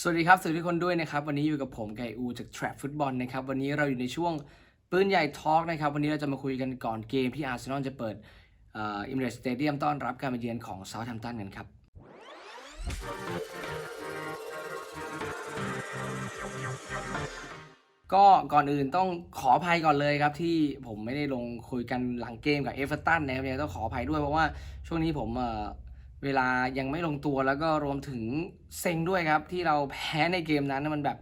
สวัสดีครับสวัสดีทุกคนด้วยนะครับ วันนี้อยู่กับผมไก่อูจาก Trap ฟุตบอลนะครับ วันนี้เราอยู่ในช่วงปืนใหญ่ทอล์กนะครับ วันนี้เราจะมาคุยกันก่อนเกมที่อาร์เซนอลจะเปิดอิมเรสสเตเดียมต้อนรับการมาเยือนของเซาท์แฮมป์ตันกันครับ ก็ก่อนอื่นต้องขออภัยก่อนเลยครับ ที่ผมไม่ได้ลงคุยกันหลังเกมกับเอเวอร์ตันนะครับยังไงต้องขออภัยด้วยเพราะว่าช่วงนี้ผม เวลายังไม่ลงตัวแล้วก็รวมถึงเซ็งด้วยครับ ที่เราแพ้ในเกมนั้นนะมันแบบ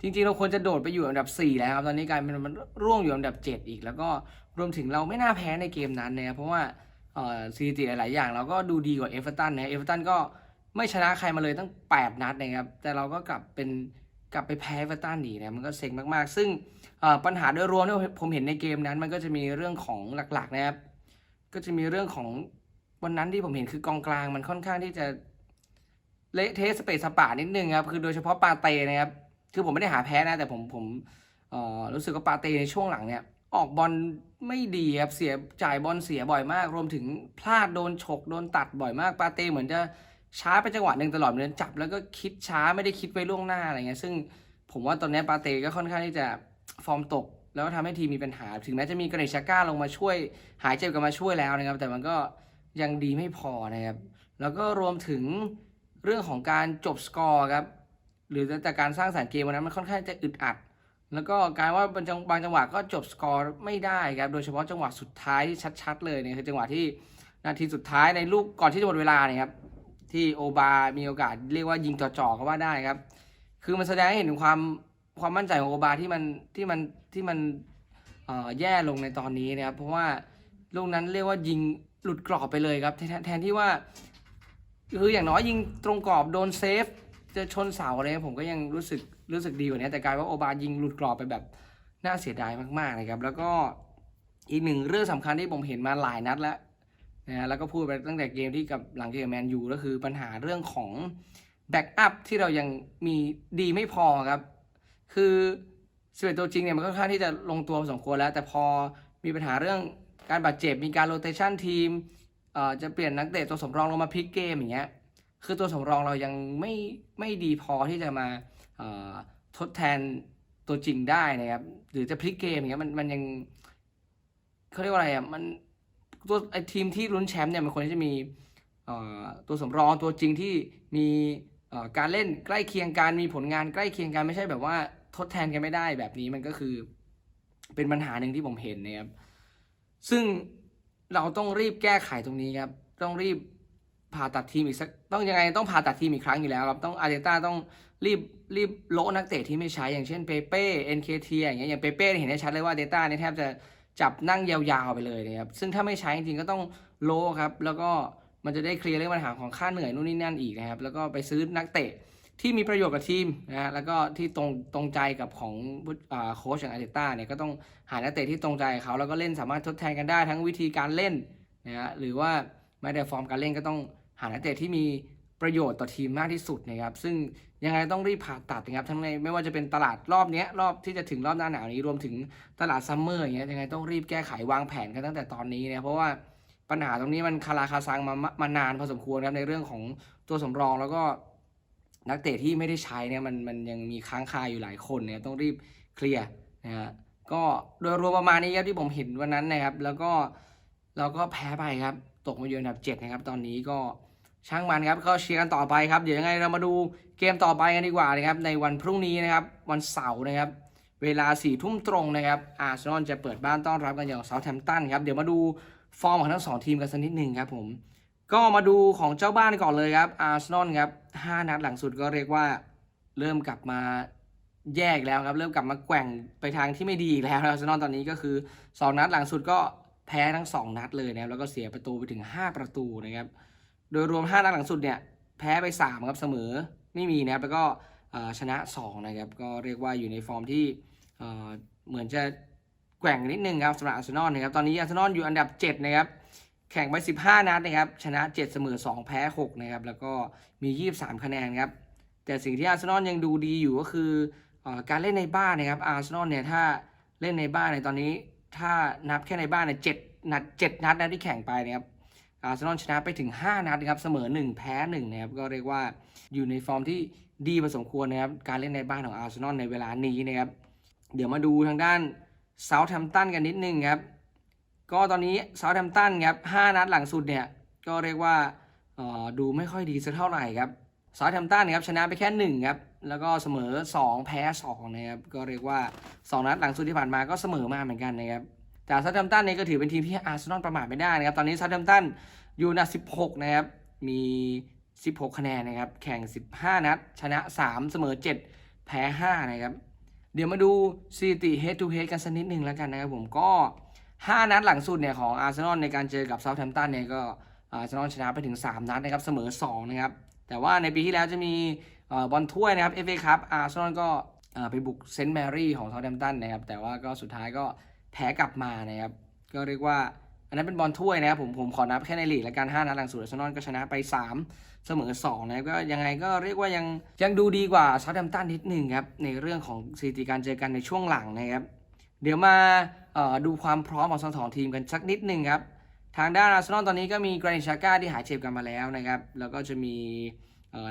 จริงๆ เราควรจะโดดไปอยู่อันดับ 4 แล้วครับ ตอนนี้กลายเป็นมันร่วงอยู่อันดับ 7 อีก แล้วก็รวมถึงเราไม่น่าแพ้ในเกมนั้นนะครับเพราะว่าสถิติหลายๆอย่าง เราก็ดูดีกว่าเอเวอร์ตันนะเอเวอร์ตันก็ไม่ชนะใครมาเลยตั้ง 8 นัดนะครับ แต่เราก็กลับเป็นกลับไปแพ้เอเวอร์ตันดีนะมันก็เซ็งมากๆ ซึ่งปัญหาโดยรวมที่ผมเห็นในเกมนั้น มันก็จะมีเรื่องของหลักๆนะครับ ก็จะมีเรื่องของ วันนั้นที่ผมเห็นคือกองกลางมันค่อนข้างที่จะเละเทะสเปซสปานิดนึงครับ คือโดยเฉพาะปาเต้นะครับ คือผมไม่ได้หาแพ้นะ แต่ผมผมรู้สึกว่าปาเต้ในช่วงหลังเนี่ย ออกบอลไม่ดีครับ เสียจ่ายบอลเสียบ่อยมาก รวมถึงพลาดโดนฉกโดนตัดบ่อยมาก ปาเต้เหมือนจะช้าไปจังหวะหนึ่งตลอดเหมือนจับแล้วก็คิดช้าไม่ได้คิดไว้ล่วงหน้าอะไรเงี้ย ซึ่งผมว่าตอนนี้ปาเต้ก็ค่อนข้างที่จะฟอร์มตก แล้วก็ทำให้ทีมมีปัญหา ถึงแม้จะมีกรเนชาก้าลงมาช่วย หายเจ็บกลับมาช่วยแล้วนะครับ แต่มันก็ ยังดีไม่พอนะครับ แล้วก็รวมถึงเรื่องของการจบสกอร์ครับ หรือแต่การสร้างสรรค์เกมวันนั้นมันค่อนข้างจะอึดอัด แล้วก็การว่าบางจังบางจังหวะก็จบสกอร์ไม่ได้ครับ โดยเฉพาะจังหวะสุดท้ายที่ชัด ๆ เลยเนี่ยคือจังหวะที่นาทีสุดท้ายในลูกก่อนที่จะหมดเวลาเนี่ยครับที่โอบา มีโอกาสเรียกว่ายิงจ่อๆก็ว่าได้ครับ คือมันแสดงให้เห็นถึงความความมั่นใจของโอบาที่มันที่มันที่มันแย่ลงในตอนนี้นะครับ เพราะว่าลูกนั้นเรียกว่ายิง หลุดกรอบไปเลยครับแทนแทนที่ว่า คืออย่างน้อยยิงตรงกรอบโดนเซฟ จะชนเสาอะไรผมก็ยังรู้สึกรู้สึกดีกว่านี้แต่กลายว่าโอบายิงหลุดกรอบไปแบบน่าเสียดายมากๆนะครับ แล้วก็อีกหนึ่งเรื่องสำคัญที่ผมเห็นมาหลายนัดแล้วนะแล้วก็พูดไปตั้งแต่เกมที่กับหลังเกมแมนยูก็คือปัญหาเรื่องของแบ็กอัพที่เรายังมีดีไม่พอครับ คือสเปตัวจริงเนี่ยมันค่อนข้างที่จะลงตัวพอสมควรแล้ว แต่พอมีปัญหาเรื่อง การบาดเจ็บมีการโรเตชันทีมเอ่อจะเปลี่ยนนักเตะตัวสำรองลงมาพลิกเกมอย่างเงี้ยคือตัวสำรองเรายังไม่ไม่ดีพอที่จะมาทดแทนตัวจริงได้นะครับหรือจะพลิกเกมอย่างเงี้ยมันมันยังเขาเรียกว่าอะไรอะมันตัวไอทีมที่ลุ้นแชมป์เนี่ยมันควรจะมีตัวสำรองตัวจริงที่มีการเล่นใกล้เคียงกันมีผลงานใกล้เคียงกันไม่ใช่แบบว่าทดแทนกันไม่ได้แบบนี้มันก็คือเป็นปัญหาหนึ่งที่ผมเห็นนะครับ ซึ่งเราต้องรีบแก้ไขตรงนี้ครับ ต้องรีบผ่าตัดทีมอีกสักต้องยังไงต้องผ่าตัดทีมอีกครั้งอยู่แล้วครับต้องอาร์เตต้าต้องรีบรีบโละนักเตะที่ไม่ใช้อย่างเช่นเปเป้เอ็นเคทีอย่างเงี้ยอย่างเปเป้เห็นได้ชัดเลยว่าเตต้าเนี่ยแทบจะจับนั่งยาวๆไปเลยนะครับซึ่งถ้าไม่ใช้จริงๆก็ต้องโลครับ แล้วก็มันจะได้เคลียร์เรื่องปัญหาของค่าเหนื่อยนู่นนี่นั่นอีกนะครับ แล้วก็ไปซื้อนักเตะ ที่มีประโยชน์กับทีมนะฮะแล้วก็ที่ตรงตรงใจกับของอโค้ชอย่างอาร์เตต้าเนี่ยก็ต้องหานักเตะที่ตรงใจเขาแล้วก็เล่นสามารถทดแทนกันได้ทั้งวิธีการเล่นนะฮะหรือว่าแม้แต่ฟอร์มการเล่นก็ต้องหานักเตะที่มีประโยชน์ต่อทีมมากที่สุดนะครับซึ่งยังไงต้องรีบผ่าตัดนะครับทั้งในไม่ว่าจะเป็นตลาดรอบนี้รอบที่จะถึงรอบหน้าหนาวนี้รวมถึงตลาดซัมเมอร์อย่างเงี้ยยังไงต้องรีบแก้ไขวางแผนกันตั้งแต่ตอนนี้นะเพราะว่าปัญหาตรงนี้มันคาราคาซังมามามานานพอสมควรครับในเรื่องของตัวสำรองแล้วก็ นักเตะที่ไม่ได้ใช้เนี่ยมันมันยังมีค้างคาอยู่หลายคนเนี่ยต้องรีบเคลียร์นะฮะก็โดยรวมประมาณนี้ครับที่ผมเห็นวันนั้นนะครับ แล้วก็เราก็แพ้ไปครับ ตกมาอยู่อันดับเจ็ดนะครับ ตอนนี้ก็ช่างมันครับก็เชียร์กันต่อไปครับ เดี๋ยวยังไงเรามาดูเกมต่อไปกันดีกว่านะครับ ในวันพรุ่งนี้นะครับ วันเสาร์นะครับ เวลาสี่ทุ่มตรงนะครับอาร์เซนอลจะเปิดบ้านต้อนรับกันอย่างเซาท์แฮมป์ตันครับเดี๋ยวมาดูฟอร์มของทั้งสองทีมกันสักนิดหนึ่งครับผม ก็มาดูของเจ้าบ้านก่อนเลยครับอาร์เซนอลครับห้านัดหลังสุดก็เรียกว่าเริ่มกลับมาแยกแล้วครับ เริ่มกลับมาแกว่งไปทางที่ไม่ดีอีกแล้วอาร์เซนอลตอนนี้ก็คือสองนัดหลังสุดก็แพ้ทั้งสองนัดเลยนะครับแล้วก็เสียประตูไปถึงห้าประตูนะครับโดยรวมห้านัดหลังสุดเนี่ยแพ้ไปสามครับเสมอไม่มีนะครับแล้วก็ชนะสองนะครับ ก็เรียกว่าอยู่ในฟอร์มที่เหมือนจะแกว่งนิดนึงครับสำหรับอาร์เซนอลนะครับตอนนี้อาร์เซนอลอยู่อันดับเจ็ดนะครับ แข่งไป 15 นัดนะครับ ชนะ 7 เสมอ 2 แพ้ 6 นะครับ แล้วก็มี 23 คะแนนครับ แต่สิ่งที่อาร์เซนอลยังดูดีอยู่ก็คืออการเล่นในบ้านนะครับ อาร์เซนอลเนี่ยถ้าเล่นในบ้านในตอนนี้ ถ้านับแค่ในบ้านเนี่ยเจ็ดนัดเจ็ดนัดนะที่แข่งไปนะครับ อาร์เซนอลชนะไปถึง 5 นัดนะครับ เสมอ 1 แพ้ 1 นะครับ ก็เรียกว่าอยู่ในฟอร์มที่ดีพอสมควรนะครับ การเล่นในบ้านของอาร์เซนอลในเวลานี้นะครับ เดี๋ยวมาดูทางด้านเซาท์แฮมป์ตันกันนิดนึงครับ ก็ตอนนี้เซาท์แฮมป์ตันครับ5นัดหลังสุดเนี่ยก็เรียกว่าออดูไม่ค่อยดีสักเท่าไหร่ครับเซาท์แฮมป์ตันครับชนะไปแค่ 1 ครับ แล้วก็เสมอ 2 แพ้2นะครับก็เรียกว่า 2 นัดหลังสุดที่ผ่านมาก็เสมอมาเหมือนกันนะครับแต่เซาท์แฮมป์ตันเนี่ยก็ถือเป็นทีมที่อาร์เซนอลประมาทไม่ได้นะครับตอนนี้เซาท์แฮมป์ตันอยู่อันดับ16 นะครับมี 16 คะแนนนะครับแข่ง 15 นัด ชนะ 3 เสมอ 7 แพ้ 5 นะครับ เดี๋ยวมาดูสถิติ head to head กันสักนิดหนึ่งแล้วกันนะครับผมก็ 5 นัดหลังสุดเนี่ยของอาร์เซนอลในการเจอกับเซาท์แฮมป์ตันเนี่ยก็อาร์เซนอลชนะไปถึง 3 นัดนะครับเสมอ 2 นะครับ แต่ว่าในปีที่แล้วจะมีอบอลถ้วยนะครับ FA Cup อาร์เซนอลก็ไปบุกเซนต์แมรี่ของเซาท์แฮมป์ตันนะครับ แต่ว่าก็สุดท้ายก็แพ้กลับมานะครับ ก็เรียกว่าอันนั้นเป็นบอลถ้วยนะครับผมผมขอนับแค่ในลีกและการ5นัดหลังสุดอาร์เซนอลก็ชนะไป 3 เสมอ2นะครับก็ยังไงก็เรียกว่ายังยังดูดีกว่าเซาท์แฮมป์ตันนิดหนึ่งครับในเรื่องของสถิติการเจอกันในช่วงหลังนะครับ เดี๋ยวมา ดูความพร้อมของทั้งสองทีมกันสักนิดหนึ่งครับ ทางด้านอาร์เซนอลตอนนี้ก็มีกรานิชาก้าที่หายเจ็บกันมาแล้วนะครับ แล้วก็จะมี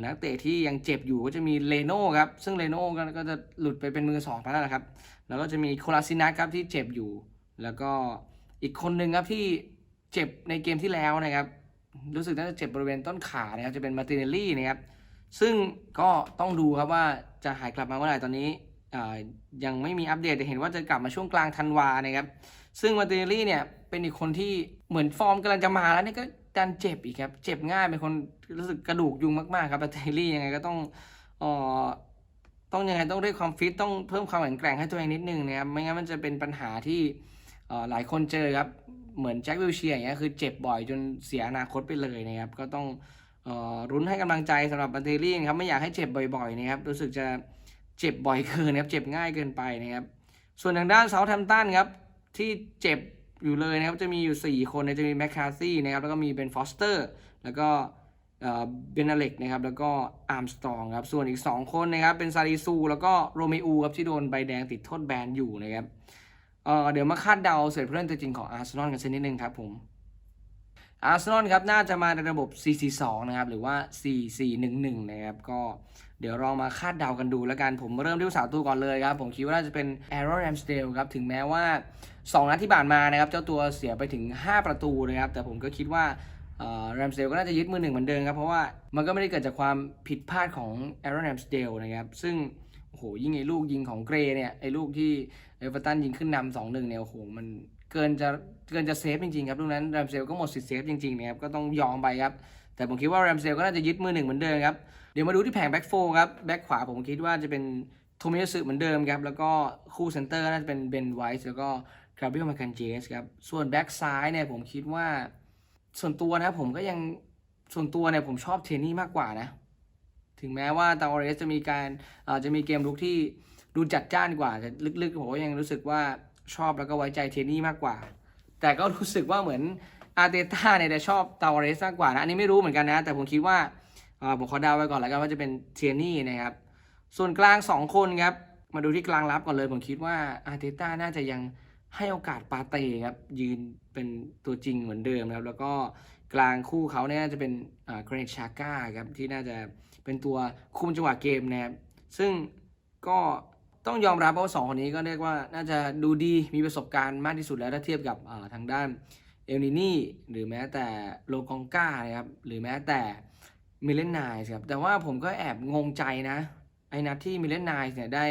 นักเตะที่ยังเจ็บอยู่ก็จะมีเลโน่ครับ ซึ่งเลโน่ก็จะหลุดไปเป็นมือสองไปแล้วนะครับ แล้วก็จะมีโคลาซินัสครับที่เจ็บอยู่ แล้วก็อีกคนหนึ่งครับที่เจ็บในเกมที่แล้วนะครับ รู้สึกน่าจะเจ็บบริเวณต้นขานะครับ จะเป็นมาติเนลลี่นะครับ ซึ่งก็ต้องดูครับว่าจะหายกลับมาเมื่อไหร่ตอนนี้ ยังไม่มีอัปเดตแต่เห็นว่าจะกลับมาช่วงกลางธันวานะครับ ซึ่งมาร์ติเนลลี่เนี่ยเป็นอีกคนที่เหมือนฟอร์มกำลังจะมาแล้วนี่ก็ดันเจ็บอีกครับ เจ็บง่ายเป็นคนรู้สึกกระดูกยุงมากๆครับมาร์ติเนลลี่ยังไงก็ต้องออต้องยังไงต้องเรียกความฟิตต้องเพิ่มความแข็งแกร่งให้ตัวเองนิดนึงนะครับไม่งั้นมันจะเป็นปัญหาที่หลายคนเจอครับเหมือนแจ็ควิลเชียอย่างเงี้ยคือเจ็บบ่อยจนเสียอนาคตไปเลยนะครับ ก็ต้องออรุ้นให้กำลังใจสำหรับบันเทลลี่นะครับไม่อยากให้เจ็บบ่อยๆนะครับรู้สึกจะ เจ็บบ่อยเกินนะครับเจ็บง่ายเกินไปนะครับ ส่วนทางด้านเซาท์แฮมป์ตันครับที่เจ็บอยู่เลยนะครับจะมีอยู่ 4 คนนะจะมีแมคคาซี่นะครับแล้วก็มีเบนฟอสเตอร์แล้วก็เอ่อเบนเล็กนะครับแล้วก็อาร์มสตรองครับส่วนอีก 2 คนนะครับเป็นซาริซู แล้วก็โรเมอูครับที่โดนใบแดงติดโทษแบนอยู่นะครับเเดี๋ยวมาคาดเดาเสร็จผู้เล่นตัวจริงของอาร์เซนอลกันสักนิดนึงครับผมอาร์เซนอลครับน่าจะมาในระบบ 4-4-2 นะครับ หรือว่า 4-4-1-1 นะครับ ก็ เดี๋ยวลองมาคาดเดากันดูแล้วกันผมเริ่มที่ผู้สาวตู้ก่อนเลยครับ ผมคิดว่าน่าจะเป็น Aaron Ramsdale ครับ ถึงแม้ว่า 2 นัดที่ผ่านมานะครับ เจ้าตัวเสียไปถึง 5 ประตูนะครับ แต่ผมก็คิดว่าแรมสเดลก็น่าจะยึดมือหนึ่งเหมือนเดิมครับ เพราะว่ามันก็ไม่ได้เกิดจากความผิดพลาดของ Aaron Ramsdale นะครับ ซึ่งโอ้โหยิ่งไอ้ลูกยิงของเกรเนี่ยไอ้ลูกที่เอเวอร์ตันยิงขึ้นนำสองหนึ่งเนี่ยโอ้โหมันเกินจะเกินจะเซฟจริงๆครับลูกนั้นแรมเซลก็หมดสิทธิ์เซฟจริงๆนะครับก็ต้องยอมไปครับแต่ผมคิดว่าแรมเซลก็น่าจะยึดมือหนึ่งเหมือนเดิมครับ เดี๋ยวมาดูที่แผงแบ็กโฟครับแบ็กขวาผมคิดว่าจะเป็นโทมิยาสึเหมือนเดิมครับ แล้วก็คู่เซนเตอร์น่าจะเป็นเบนไวส์แล้วก็กราเบรียลมากันเจสครับ ส่วนแบ็กซ้ายเนี่ยผมคิดว่า ส่วนตัวนะผมก็ยังส่วนตัวเนี่ยผมชอบเทนนี่มากกว่านะ ถึงแม้ว่าตาอเรสจะมีการอ่อจะมีเกมลุกที่ดูจัดจ้านกว่าแต่ลึกๆผมก็ยังรู้สึกว่าชอบแล้วก็ไว้ใจเทนนี่มากกว่า แต่ก็รู้สึกว่าเหมือนอาร์เตต้าเนี่ยจะชอบตาอเรสมากกว่านะอันนี้ไม่รู้เหมือนกันนะ แต่ผมคิดว่า ผมขอเดาไว้ก่อนแล้วกันว่าจะเป็นเทนนี่นะครับ ส่วนกลางสองคนครับ มาดูที่กลางรับก่อนเลย ผมคิดว่าอาร์เตต้าน่าจะยังให้โอกาสปาเต้ครับ ยืนเป็นตัวจริงเหมือนเดิมนะครับ แล้วก็กลางคู่เขาเนี่ยน่าจะเป็นเกรนชาก้าครับ ที่น่าจะเป็นตัวคุมจังหวะเกมนะครับซึ่งก็ต้องยอมรับว่าสองคนนี้ก็เรียกว่าน่าจะดูดีมีประสบการณ์มากที่สุดแล้วถ้าเทียบกับทางด้านเอลนินี่หรือแม้แต่โลกองก้านะครับหรือแม้แต่ มิเลนไนส์ครับ แต่ว่าผมก็แอบงงใจนะ ไอ้นัดที่มิเลนไนส์เนี่ยได้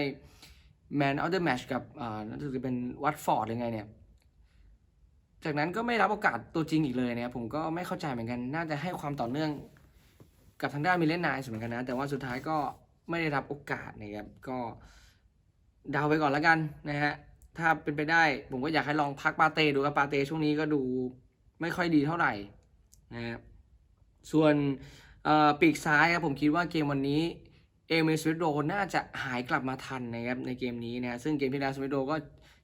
แมนออเดอะแมชกับอ่าน่าจะเป็นวัตฟอร์ดหรือไงเนี่ย จากนั้นก็ไม่รับโอกาสตัวจริงอีกเลยนะครับผมก็ไม่เข้าใจเหมือนกัน น่าจะให้ความต่อเนื่องกับทางด้านมิเลนไนส์เหมือนกันนะ แต่ว่าสุดท้ายก็ไม่ได้รับโอกาสนะครับ ก็เดาไปก่อนแล้วกันนะฮะ ถ้าเป็นไปได้ ผมก็อยากให้ลองพักปาเต้ดูครับปาเต้ช่วงนี้ก็ดูไม่ค่อยดีเท่าไหร่นะครับส่วน ปีกซ้ายครับผมคิดว่าเกมวันนี้เอเมสวิโดน่าจะหายกลับมาทันนะครับในเกมนี้นะซึ่งเกมที่แล้วสวิโดก็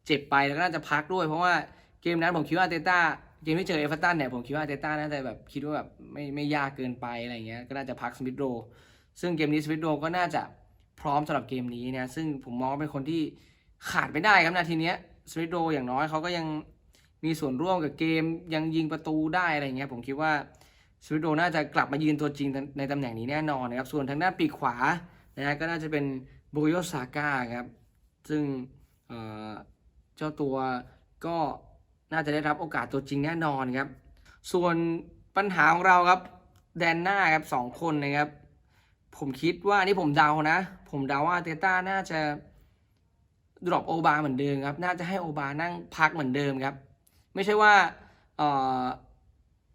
เจ็บไปแล้วก็น่าจะพักด้วย เพราะว่าเกมนั้นผมคิดว่าเตต้าเกมที่เจอเอเวอร์ตันเนี่ยผมคิดว่าเตต้าน่าจะแบบคิดว่าแบบไม่ไม่ยากเกินไปอะไรเงี้ยก็น่าจะพักสมิโดซึ่งเกมนี้สมิโดก็น่าจะพร้อมสำหรับเกมนี้นะซึ่งผมมองว่าเป็นคนที่ขาดไม่ได้ครับนาทีเนี้ยสมิโดอย่างน้อยเขาก็ยังมีส่วนร่วมกับเกมยังยิงประตูได้อะไรเงี้ยผมคิดว่า สวิตโรน่าจะกลับมายืนตัวจริงในตำแหน่งนี้แน่นอนนะครับส่วนทางด้านปีกขวานะฮะก็น่าจะเป็นบุโยซาก้าครับซึ่งเจ้าตัวก็น่าจะได้รับโอกาสตัวจริงแน่นอนครับ ส่วนปัญหาของเราครับแดนหน้าครับสองคนนะครับ ผมคิดว่านนี่ผมเดานะ ผมเดาว่าเตต้าน่าจะดรอปโอบาเหมือนเดิมครับ น่าจะให้โอบานั่งพักเหมือนเดิมครับ ไม่ใช่ว่าเอ่อ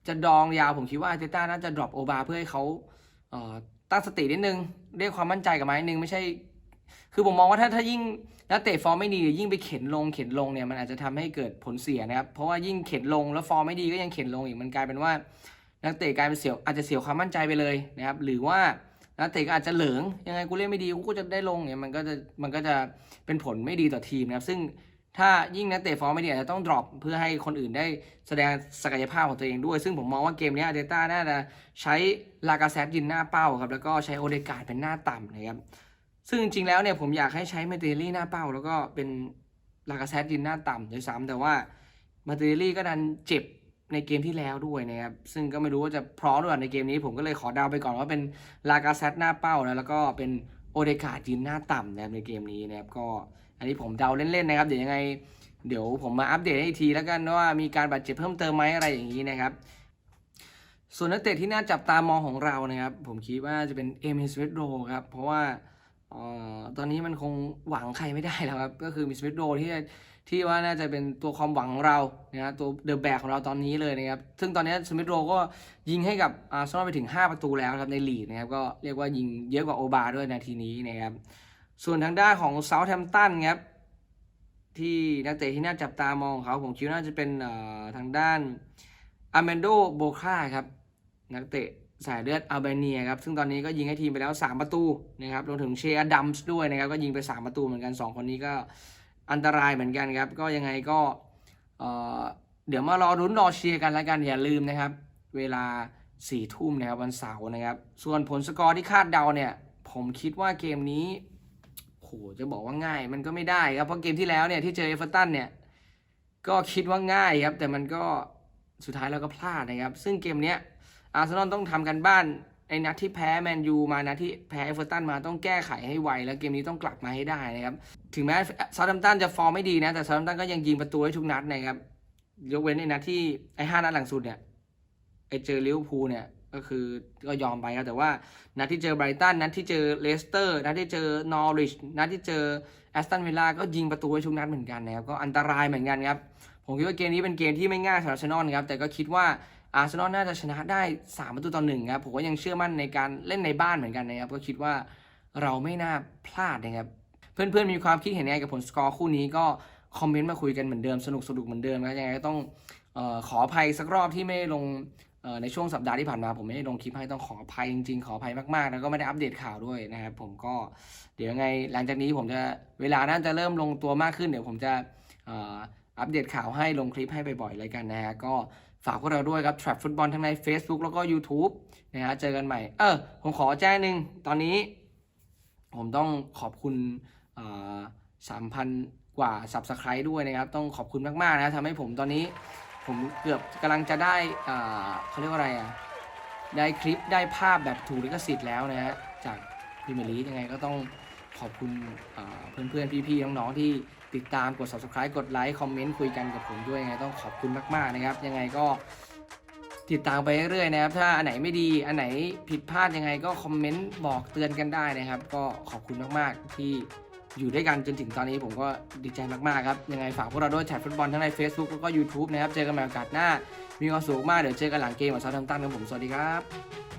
จะดองยาวผมคิดว่าอาร์เตต้าน่าจะดรอปโอบาเพื่อให้เขาเออตั้งสตินิดนึงเรียกความมั่นใจกับมานิดนึงไม่ใช่ คือผมมองว่าถ้าถ้ายิ่งนักเตะฟอร์มไม่ดียิ่งไปเข็นลงเข็นลงเนี่ยมันอาจจะทำให้เกิดผลเสียนะครับเพราะว่ายิ่งเข็นลงแล้วฟอร์มไม่ดีก็ยังเข็นลงอีกมันกลายเป็นว่า นักเตะกลายเป็นเสียวอาจจะเสียความมั่นใจไปเลยนะครับหรือว่านักเตะก็อาจจะเหลิงยังไงกูเล่นไม่ดีกูก็จะได้ลงเนี่ยมันก็จะมันก็จะเป็นผลไม่ดีต่อทีมนะครับซึ่ง ถ้ายิ่งนักเตะฟอร์มไม่ดีอาจจะต้องดรอปเพื่อให้คนอื่นได้แสดงศักยภาพของตัวเองด้วย ซึ่งผมมองว่าเกมนี้อาร์เตต้าน่าจะใช้ลากาเซตยืนหน้าเป้าครับแล้วก็ใช้โอเดกาดเป็นหน้าต่ำนะครับซึ่งจริงๆแล้วเนี่ยผมอยากให้ใช้มาเตเลี่หน้าเป้า แล้วก็เป็นลากาเซตยืนหน้าต่ำด้วยซ้ำแต่ว่ามาเตเลี่ก็ดันเจ็บในเกมที่แล้วด้วยนะครับซึ่งก็ไม่รู้ว่าจะพร้อมหรือเปล่าในเกมนี้ ผมก็เลยขอดาวไปก่อนว่าเป็นลากาเซตหน้าเป้านะแล้วก็เป็นโอเดกาดยืนหน้าต่ำนะครับในเกมนี้นะครับก็ อันนี้ผมเดาเล่นๆนะครับ เดี๋ยวยังไง เดี๋ยวผมมาอัปเดตให้อีกทีแล้วกันว่ามีการบาดเจ็บเพิ่มเติมไหมอะไรอย่างนี้นะครับ ส่วนนักเตะที่น่าจับตามองของเรานะครับ ผมคิดว่าจะเป็นเอมิสเวตโรครับ เพราะว่าออตอนนี้มันคงหวังใครไม่ได้แล้วครับ ก็คือมิสเวตโรที่ที่ว่าน่าจะเป็นตัวความหวังของเรานะฮะตัวเดอะแบกของเราตอนนี้เลยนะครับ ซึ่งตอนนี้สมิธโรก็ยิงให้กับอาร์เซนอลไปถึง 5 ประตูแล้วครับในลีกนะครับ ก็เรียกว่ายิงเยอะกว่าโอบาด้วยนาทีนี้นะครับ ส่วนทางด้านของเซาท์แฮมตันครับที่นักเตะที่น่าจับตามองของเขาผมคิดว่าน่าจะเป็นทางด้านอาร์เมนโดโบคาครับนักเตะสายเลือดอัลเบเนียครับซึ่งตอนนี้ก็ยิงให้ทีมไปแล้ว 3 ประตูนะครับรวมถึงเชียร์ดัมส์ด้วยนะครับก็ยิงไป 3 ประตูเหมือนกัน 2 คนนี้ก็อันตรายเหมือนกันครับ ก็ยังไงก็เเดี๋ยวมารอรุ้นรอเชียร์กันแล้วกันอย่าลืมนะครับ เวลาสี่ทุ่มนะครับวันเสาร์นะครับ ส่วนผลสกอร์ที่คาดเดาเนี่ย ผมคิดว่าเกมนี้ หจะบอกว่าง่ายมันก็ไม่ได้ครับ เพราะเกมที่แล้วเนี่ยที่เจอเอเวอร์ตันเนี่ย ก็คิดว่าง่ายครับ แต่มันก็สุดท้ายเราก็พลาดนะครับ ซึ่งเกมเนี้ยอาร์เซนอลต้องทำกันบ้านในนัดที่แพ้แมนยูมานัดที่แพ้เอเวอร์ตันมาต้องแก้ไขให้ไว แล้วเกมนี้ต้องกลับมาให้ได้นะครับ ถึงแม้ซา u t แ a มตันจะฟอร์มไม่ดีนะ แต่ซา u t แ a มตันก็ยังยิงประตูให้ทุกนัดนะครับ ยกเว้นในนัดที่ไอ้ห้านัดหลังสุดเนี่ยไอ้เจอลิเวอร์พูลเนี่ย ก็คือก็ยอมไปครับแต่ว่านัดที่เจอไบรตันนัดที่เจอเลสเตอร์นัดที่เจอนอริชนัดที่เจอแอสตันวิลล่าก็ยิงประตูให้ทุกนัดเหมือนกันนะครับก็อันตรายเหมือนกันครับผมคิดว่าเกมนี้เป็นเกมที่ไม่ง่ายสำหรับอาร์เซนอลครับแต่ก็คิดว่าอาร์เซนอลน่าจะชนะได้ 3 ประตูต่อหนึ่งครับผมก็ยังเชื่อมั่นในการเล่นในบ้านเหมือนกันนะครับ ก็คิดว่าเราไม่น่าพลาดนะครับ เพื่อนๆมีความคิดเห็นยังไงกับผลสกอร์คู่นี้ก็คอมเมนต์มาคุยกันเหมือนเดิมสนุกสนุกเหมือนเดิมนะยังไงก็ต้องออขออภัยสักรอบที่ไม่ลง ในช่วงสัปดาห์ที่ผ่านมาผมไม่ได้ลงคลิปให้ต้องขออภัยจริงๆ ขออภัยมากๆ แล้วก็ไม่ได้อัปเดตข่าวด้วยนะครับผมก็เดี๋ยวยังไงหลังจากนี้ผมจะเวลาน่าจะเริ่มลงตัวมากขึ้นเดี๋ยวผมจะอ่ออัปเดตข่าวให้ลงคลิปให้บ่อยๆเลยกันนะฮะก็ฝากพวกเราด้วยครับ Trap ฟุตบอลทั้งใน Facebook แล้วก็ YouTube นะฮะเจอกันใหม่ เออ ผมขอแจ้งหนึ่งตอนนี้ ผมต้องขอบคุณสามพันกว่า Subscribe ด้วยนะครับ ต้องขอบคุณมากๆนะทำให้ผมตอนนี้ ผมเกือบกำลังจะได้อ่าเขาเรียกว่าอะไรอะ ได้คลิปได้ภาพแบบถูกลิขสิทธิ์แล้วนะฮะ จากพรีเมียร์ลียังไงก็ต้องขอบคุณอ่าเพื่อนๆพี่ๆน้องๆที่ติดตามกด subscribe กดไลค์คอมเมนต์คุยกันกับผมด้วยยังไงต้องขอบคุณมากๆนะครับ ยังไงก็ติดตามไปเรื่อยๆนะครับ ถ้าอันไหนไม่ดีอันไหนผิดพลาดยังไงก็คอมเมนต์บอกเตือนกันได้นะครับ ก็ขอบคุณมากๆที่ อยู่ด้วยกันจนถึงตอนนี้ผมก็ดีใจมาก ๆ ครับ ยังไงฝากพวกเราด้วยแท็กฟุตบอลทั้งใน Facebook แล้วก็ YouTube นะครับ เจอกันใหม่โอกาสหน้า มีความสุขมาก เดี๋ยวเจอกันหลังเกมกับซาทัมตันครับผม สวัสดีครับ